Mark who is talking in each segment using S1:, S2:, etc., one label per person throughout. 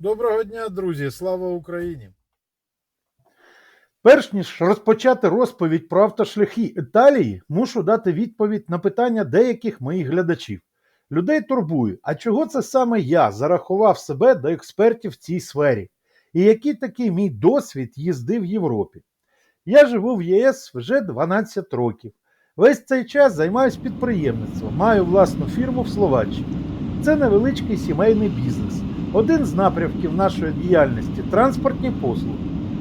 S1: Доброго дня, друзі! Слава Україні!
S2: Перш ніж розпочати розповідь про автошляхи Італії, мушу дати відповідь на питання деяких моїх глядачів. Людей турбує, а чого це саме я зарахував себе до експертів в цій сфері? І який такий мій досвід їзди в Європі? Я живу в ЄС вже 12 років. Весь цей час займаюся підприємництвом, маю власну фірму в Словаччині. Це невеличкий сімейний бізнес. Один з напрямків нашої діяльності транспортні послуги.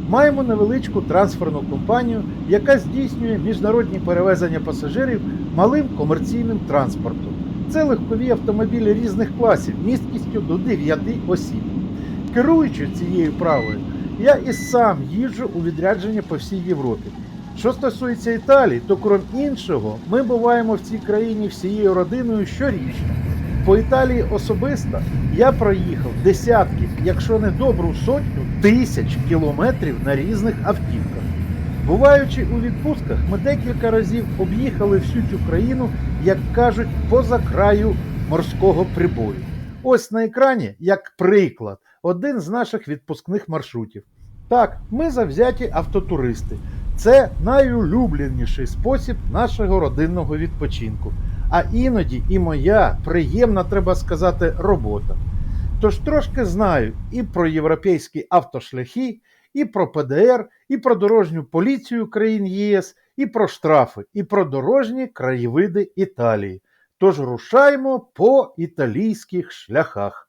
S2: Маємо невеличку трансферну компанію, яка здійснює міжнародні перевезення пасажирів малим комерційним транспортом. Це легкові автомобілі різних класів місткістю до 9 осіб. Керуючи цією правою, я і сам їжджу у відрядження по всій Європі. Що стосується Італії, то крім іншого, ми буваємо в цій країні всією родиною щорічно. По Італії особисто я проїхав десятки, якщо не добру сотню тисяч кілометрів на різних автівках. Буваючи у відпустках, ми декілька разів об'їхали всю цю країну, як кажуть, поза краю морського прибою. Ось на екрані, як приклад, один з наших відпускних маршрутів. Так, ми завзяті автотуристи. Це найулюбленіший спосіб нашого родинного відпочинку. А іноді і моя приємна, треба сказати, робота. Тож трошки знаю і про європейські автошляхи, і про ПДР, і про дорожню поліцію країн єС, і про штрафи, і про дорожні краєвиди Італії. Тож рушаємо по італійських шляхах.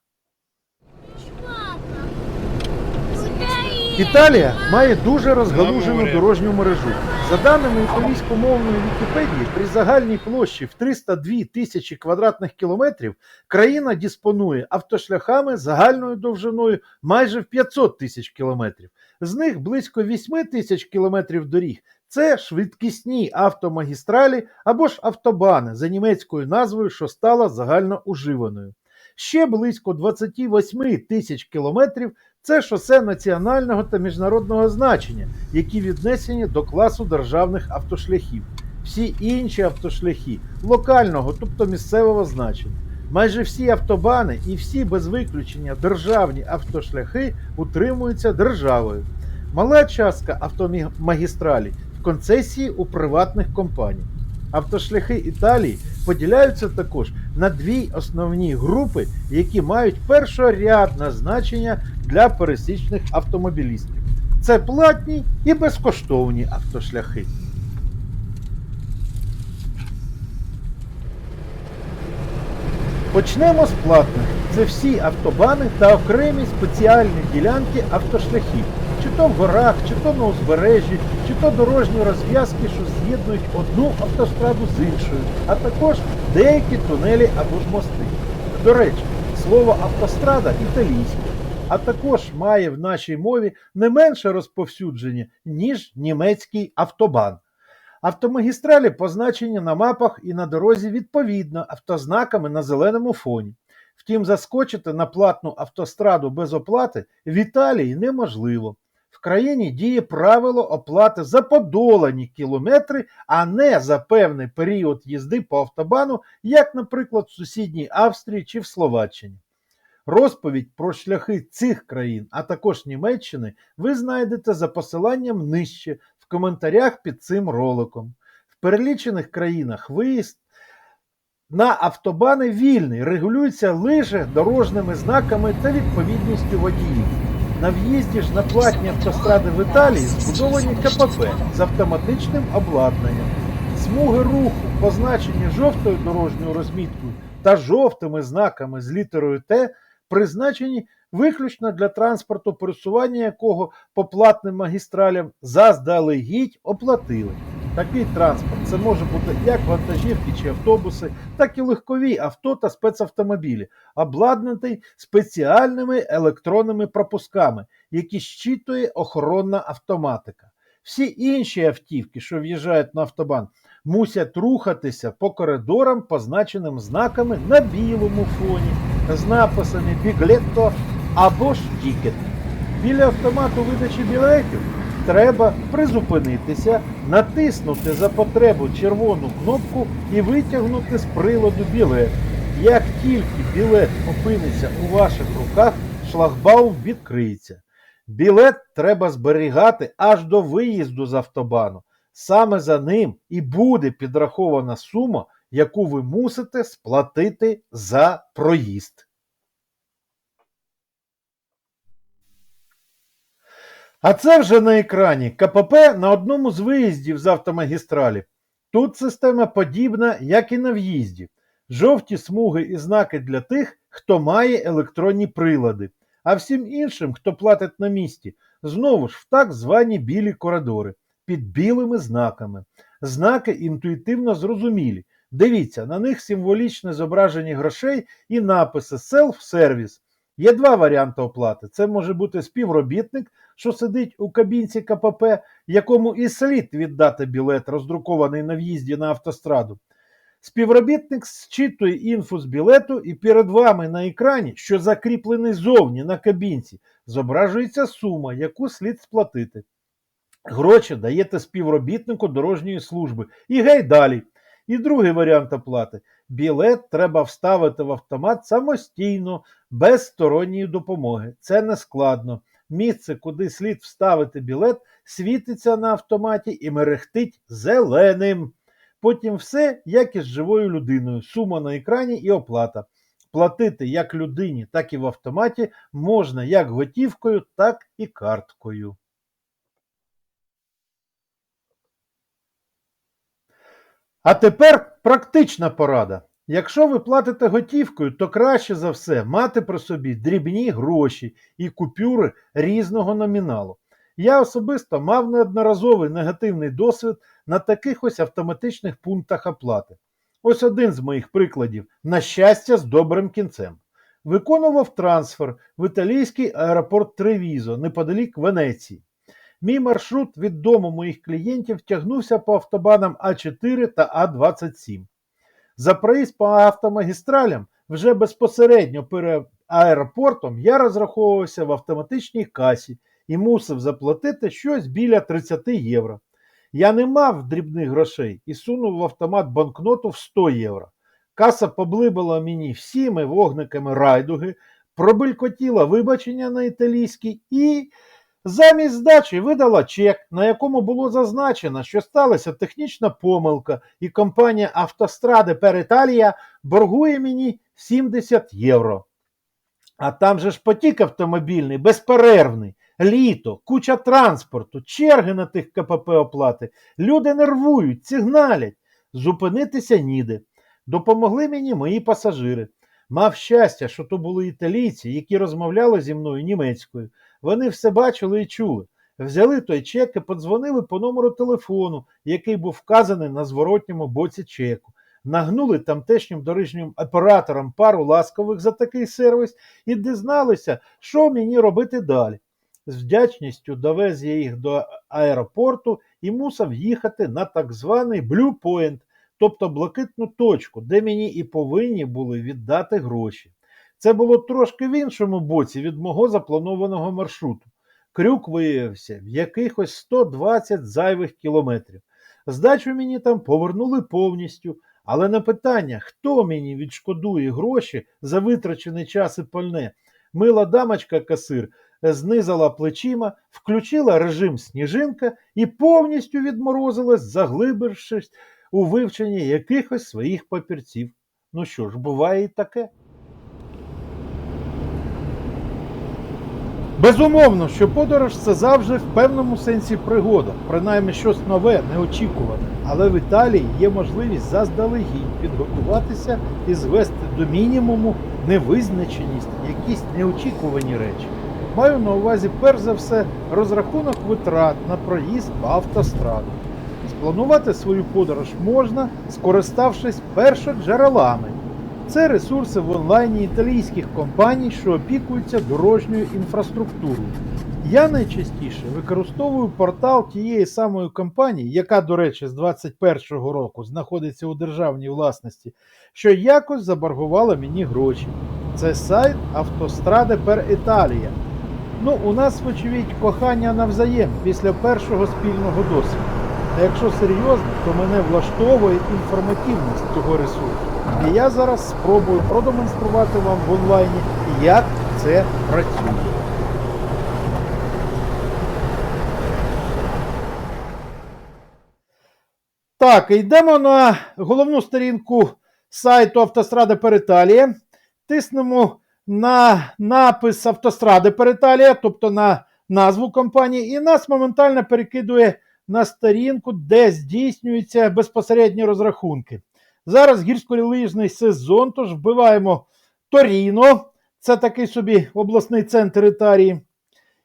S2: Італія має дуже розгалужену дорожню мережу. За даними італійськомовної Вікіпедії, при загальній площі в 302 тисячі квадратних кілометрів країна диспонує автошляхами загальною довжиною майже в 500 тисяч кілометрів. З них близько 8 тисяч кілометрів доріг це швидкісні автомагістралі або ж автобани за німецькою назвою, що стала загально уживаною. Ще близько 28 тисяч кілометрів це шосе національного та міжнародного значення, які віднесені до класу державних автошляхів. Всі інші автошляхи локального, тобто місцевого значення. Майже всі автобани і всі без виключення державні автошляхи утримуються державою. Мала частка автомагістралі в концесії у приватних компаній. Автошляхи Італії поділяються також на дві основні групи, які мають першорядне значення для пересічних автомобілістів. Це платні і безкоштовні автошляхи. Почнемо з платних. Це всі автобани та окремі спеціальні ділянки автошляхів, чи то в горах, чи то на узбережжі, чи то дорожні розв'язки, що з'єднують одну автостраду з іншою, а також деякі тунелі або ж мости. До речі, слово автострада італійське, а також має в нашій мові не менше розповсюдження, ніж німецький автобан. Автомагістралі позначені на мапах і на дорозі відповідно автознаками на зеленому фоні. Втім, заскочити на платну автостраду без оплати в Італії неможливо. В країні діє правило оплати за подолані кілометри, а не за певний період їзди по автобану, як, наприклад, в сусідній Австрії чи в Словаччині. Розповідь про шляхи цих країн, а також Німеччини, ви знайдете за посиланням нижче в коментарях під цим роликом. В перелічених країнах виїзд на автобани вільний, регулюється лише дорожніми знаками та відповідністю водіїв. На в'їзді ж на платні автостради в Італії збудовані КПП з автоматичним обладнанням. Смуги руху, позначені жовтою дорожньою розміткою та жовтими знаками з літерою Т, призначені виключно для транспорту, пересування якого по платним магістралям заздалегідь оплатили. Такий транспорт це може бути як вантажівки чи автобуси, так і легкові авто та спецавтомобілі, обладнаний спеціальними електронними пропусками, які щитує охоронна автоматика. Всі інші автівки, що в'їжджають на автобан, мусять рухатися по коридорам, позначеним знаками на білому фоні, з написами біглетто або ж тікет. Біля автомату видачі білетів треба призупинитися, натиснути за потребу червону кнопку і витягнути з приладу білет. Як тільки білет опиниться у ваших руках, шлагбаум відкриється. Білет треба зберігати аж до виїзду з автобану. Саме за ним і буде підрахована сума, яку ви мусите сплатити за проїзд. А це вже на екрані КПП на одному з виїздів з автомагістралі. Тут система подібна, як і на в'їзді. Жовті смуги і знаки для тих, хто має електронні прилади, а всім іншим, хто платить на місці, знову ж в так звані білі коридори під білими знаками. Знаки інтуїтивно зрозумілі. Дивіться, на них символічне зображення грошей і написи Self-Service. Є два варіанти оплати. Це може бути співробітник, що сидить у кабінці КПП, якому і слід віддати білет, роздрукований на в'їзді на автостраду. Співробітник зчитує інфу з білету, і перед вами на екрані, що закріплений зовні на кабінці, зображується сума, яку слід сплатити. Гроші даєте співробітнику дорожньої служби і гей далі. І другий варіант оплати. Білет треба вставити в автомат самостійно, без сторонньої допомоги. Це не складно. Місце, куди слід вставити білет, світиться на автоматі і мерехтить зеленим. Потім все, як і з живою людиною, сума на екрані і оплата. Платити як людині, так і в автоматі можна як готівкою, так і карткою. А тепер практична порада. Якщо ви платите готівкою, то краще за все мати при собі дрібні гроші і купюри різного номіналу. Я особисто мав неодноразовий негативний досвід на таких ось автоматичних пунктах оплати. Ось один з моїх прикладів, на щастя, з добрим кінцем. Виконував трансфер в італійський аеропорт Тревізо неподалік Венеції. Мій маршрут від дому моїх клієнтів тягнувся по автобанам А4 та А27. За проїзд по автомагістралям вже безпосередньо перед аеропортом я розраховувався в автоматичній касі і мусив заплатити щось біля 30 євро. Я не мав дрібних грошей і сунув в автомат банкноту в 100 євро. Каса поблибала мені всіми вогниками райдуги, пробелькотіла вибачення на італійській і замість здачі видала чек, на якому було зазначено, що сталася технічна помилка, і компанія Автостради пер Італія боргує мені 70 євро. А там же ж потік автомобільний, безперервний, літо, куча транспорту, черги на тих КПП оплати. Люди нервують, сигналять. Зупинитися ніде. Допомогли мені мої пасажири. Мав щастя, що то були італійці, які розмовляли зі мною німецькою. Вони все бачили і чули. Взяли той чек і подзвонили по номеру телефону, який був вказаний на зворотньому боці чеку. Нагнули тамтешнім дорожнім операторам пару ласкових за такий сервіс і дізналися, що мені робити далі. З вдячністю довез я їх до аеропорту і мусив їхати на так званий Blue Point, тобто блакитну точку, де мені і повинні були віддати гроші. Це було трошки в іншому боці від мого запланованого маршруту. Крюк виявився в якихось 120 зайвих кілометрів. Здачу мені там повернули повністю, але на питання, хто мені відшкодує гроші за витрачений час і пальне, мила дамочка касир знизала плечима, включила режим сніжинка і повністю відморозилась, заглибившись у вивченні якихось своїх папірців. Ну що ж, буває і таке. Безумовно, що подорож це завжди в певному сенсі пригода, принаймні щось нове, неочікуване. Але в Італії є можливість заздалегідь підготуватися і звести до мінімуму невизначеність, якісь неочікувані речі. Маю на увазі, перш за все, розрахунок витрат на проїзд по автостраду. Спланувати свою подорож можна, скориставшись першоджерелами. Це ресурси в онлайні італійських компаній, що опікуються дорожньою інфраструктурою. Я найчастіше використовую портал тієї самої компанії, яка, до речі, з 2021 року знаходиться у державній власності, що якось заборгувала мені гроші. Це сайт Автостради пер Італія. Ну, у нас, вочевидь, кохання навзаєм після першого спільного досвіду. А якщо серйозно, то мене влаштовує інформативність цього ресурсу. І я зараз спробую продемонструвати вам в онлайні, як це працює. Так, йдемо на головну сторінку сайту Автострада Переталія. Тиснемо на напис Автостради Переталія, тобто на назву компанії, і нас моментально перекидує на сторінку, де здійснюються безпосередні розрахунки. Зараз гірськолижний сезон, тож вбиваємо Торіно, це такий собі обласний центр Італії.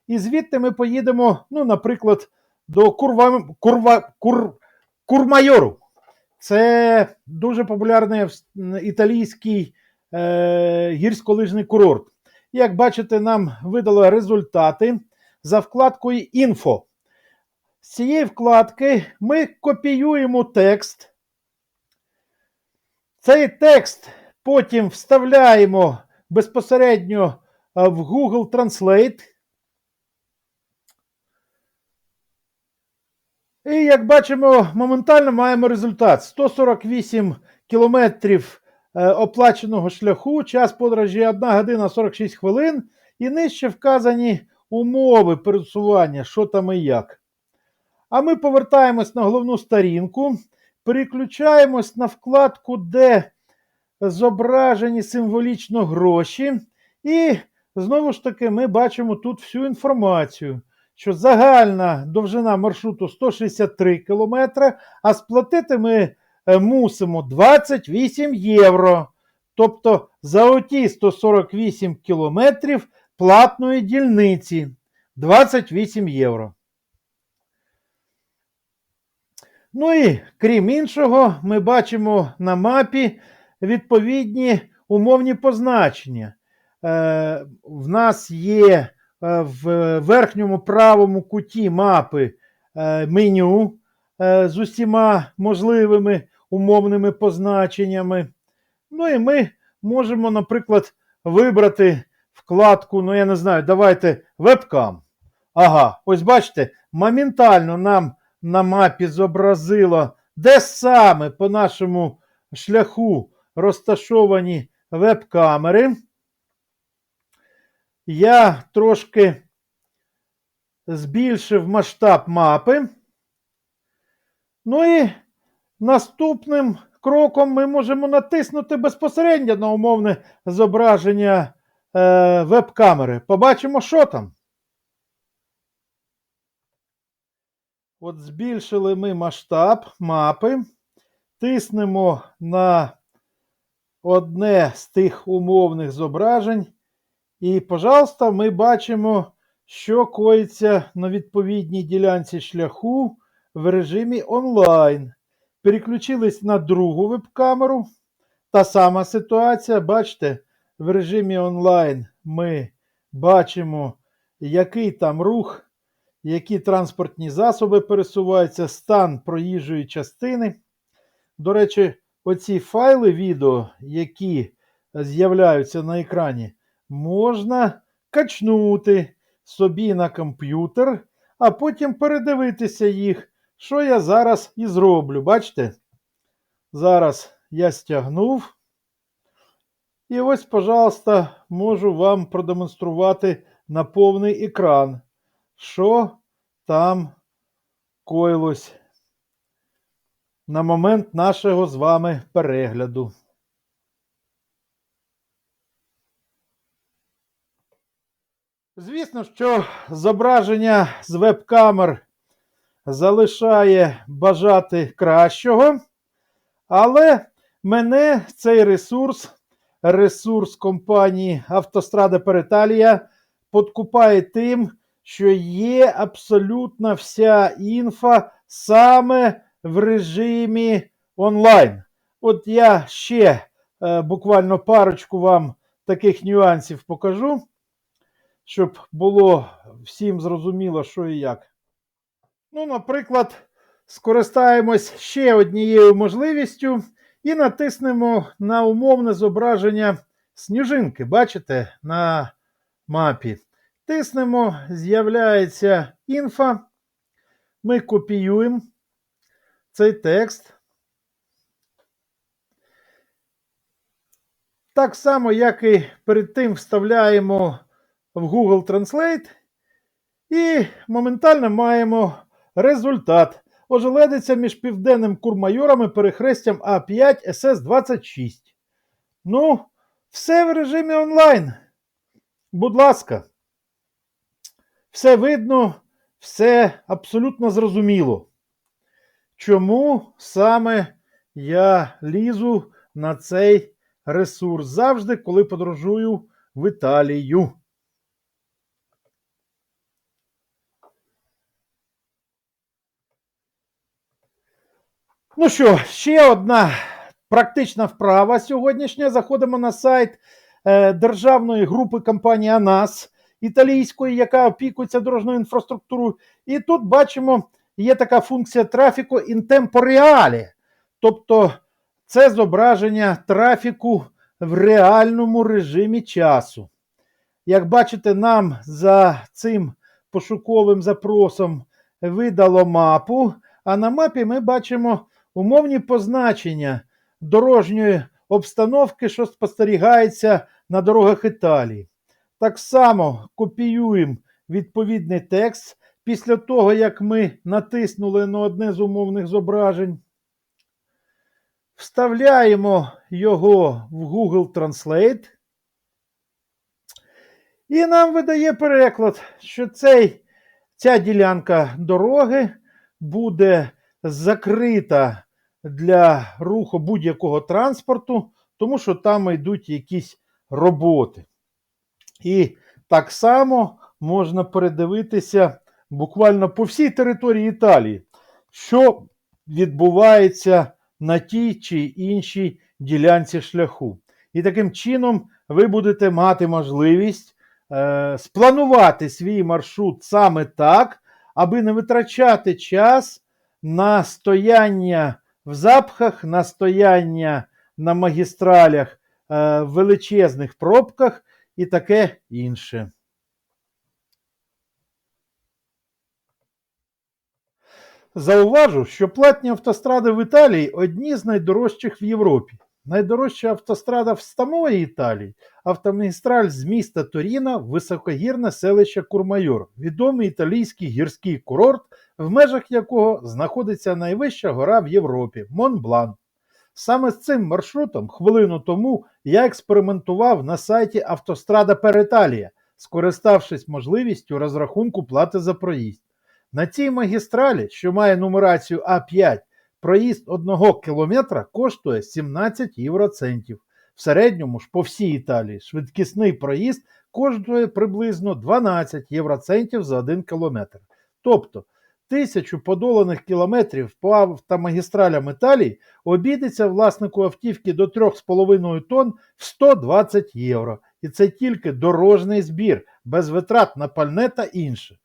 S2: І звідти ми поїдемо, ну, наприклад, до Курва, Курва, Кур, Курмайору. Це дуже популярний італійський е, гірськолижний курорт. Як бачите, нам видали результати за вкладкою Інфо. З цієї вкладки ми копіюємо текст. Цей текст потім вставляємо безпосередньо е, в Google Translate. І як бачимо, моментально маємо результат: 148 кілометрів е, оплаченого шляху, час подорожі 1 година 46 хвилин, і нижче вказані умови пересування, що там і як. А ми повертаємось на головну сторінку, переключаємось на вкладку, де зображені символічно гроші. І знову ж таки ми бачимо тут всю інформацію, що загальна довжина маршруту 163 км, а сплатити ми е, мусимо 28 євро. Тобто за оті 148 кілометрів платної дільниці 28 євро. Ну і крім іншого, ми бачимо на мапі відповідні умовні позначення. Е, в нас є е, в верхньому правому куті мапи е, меню з усіма можливими умовними позначеннями. Ну і ми можемо, наприклад, вибрати вкладку, ну я не знаю, давайте вебкам. Ага, ось бачите, моментально нам на мапі зобразило, де саме по нашому шляху розташовані веб-камери. Я трошки збільшив масштаб мапи. Ну і наступним кроком ми можемо натиснути безпосередньо на умовне зображення е, веб-камери. Побачимо, що там. От збільшили ми масштаб мапи, тиснемо на одне з тих умовних зображень. І, пожалуйста, ми бачимо, що коїться на відповідній ділянці шляху в режимі онлайн. Переключились на другу веб-камеру. Та сама ситуація, бачите, в режимі онлайн ми бачимо, який там рух, які транспортні засоби пересуваються, стан проїжджої частини. До речі, оці файли відео, які з'являються на екрані, можна качнути собі на комп'ютер, а потім передивитися їх, що я зараз і зроблю. Бачите? Зараз я стягнув. І ось, пожалуйста, можу вам продемонструвати на повний екран, що там коїлось на момент нашого з вами перегляду. Звісно, що зображення з веб-камер залишає бажати кращого, але мене цей ресурс, ресурс компанії Автострада Переталія, подкупає тим, що є абсолютно вся інфа саме в режимі онлайн. От я ще е, буквально парочку вам таких нюансів покажу, щоб було всім зрозуміло, що і як. Ну, наприклад, скористаємось ще однією можливістю і натиснемо на умовне зображення сніжинки. Бачите, на мапі. Тиснемо, з'являється інфа. Ми копіюємо цей текст. Так само, як і перед тим вставляємо в Google Translate і моментально маємо результат. Ожеледиться між південним Курмайором і перехрестям А5 СС-26. Ну, все в режимі онлайн. Будь ласка. Все видно, все абсолютно зрозуміло. Чому саме я лізу на цей ресурс завжди, коли подорожую в Італію? Ну що, ще одна практична вправа сьогоднішня. Заходимо на сайт е, державної групи компанії АНАС італійської, яка опікується дорожньою інфраструктурою. І тут бачимо, є така функція трафіку tempo. Тобто це зображення трафіку в реальному режимі часу. Як бачите, нам за цим пошуковим запросом видало мапу, а на мапі ми бачимо умовні позначення дорожньої обстановки, що спостерігається на дорогах Італії. Так само копіюємо відповідний текст після того, як ми натиснули на одне з умовних зображень. Вставляємо його в Google Translate. І нам видає переклад, що цей, ця ділянка дороги буде закрита для руху будь-якого транспорту, тому що там йдуть якісь роботи. І так само можна передивитися буквально по всій території Італії, що відбувається на тій чи іншій ділянці шляху. І таким чином ви будете мати можливість е, спланувати свій маршрут саме так, аби не витрачати час на стояння в запхах, на стояння на магістралях е, в величезних пробках і таке інше. Зауважу, що платні автостради в Італії одні з найдорожчих в Європі. Найдорожча автострада в самої Італії автомагістраль з міста Торіна в високогірне селище Курмайор, відомий італійський гірський курорт, в межах якого знаходиться найвища гора в Європі Монблан. Саме з цим маршрутом хвилину тому я експериментував на сайті Автострада Italia, скориставшись можливістю розрахунку плати за проїзд. На цій магістралі, що має нумерацію А5, проїзд 1 кілометра коштує 17 євроцентів. В середньому ж по всій Італії швидкісний проїзд коштує приблизно 12 євроцентів за 1 кілометр. Тобто тисячу подоланих кілометрів по автомагістралям Італії обійдеться власнику автівки до 3,5 тонн в 120 євро. І це тільки дорожній збір, без витрат на пальне та інше.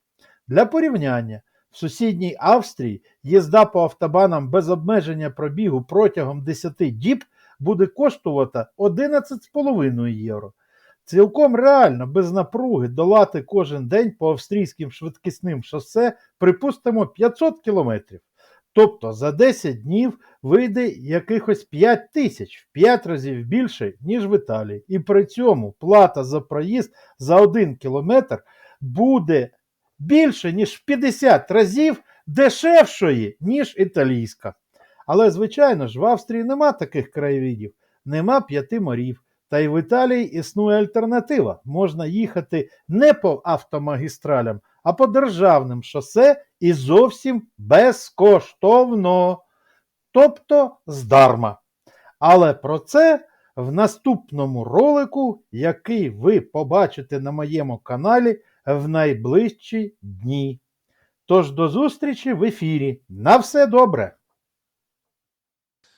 S2: Для порівняння, в сусідній Австрії їзда по автобанам без обмеження пробігу протягом 10 діб буде коштувати 11,5 євро. Цілком реально без напруги долати кожен день по австрійським швидкісним шосе, припустимо, 500 кілометрів. Тобто за 10 днів вийде якихось 5 тисяч, в 5 разів більше, ніж в Італії. І при цьому плата за проїзд за 1 кілометр буде більше, ніж в 50 разів дешевшої, ніж італійська. Але, звичайно ж, в Австрії нема таких краєвидів, нема п'яти морів. Та й в Італії існує альтернатива. Можна їхати не по автомагістралям, а по державним шосе і зовсім безкоштовно. Тобто здарма. Але про це в наступному ролику, який ви побачите на моєму каналі в найближчі дні. Тож до зустрічі в ефірі. На все добре!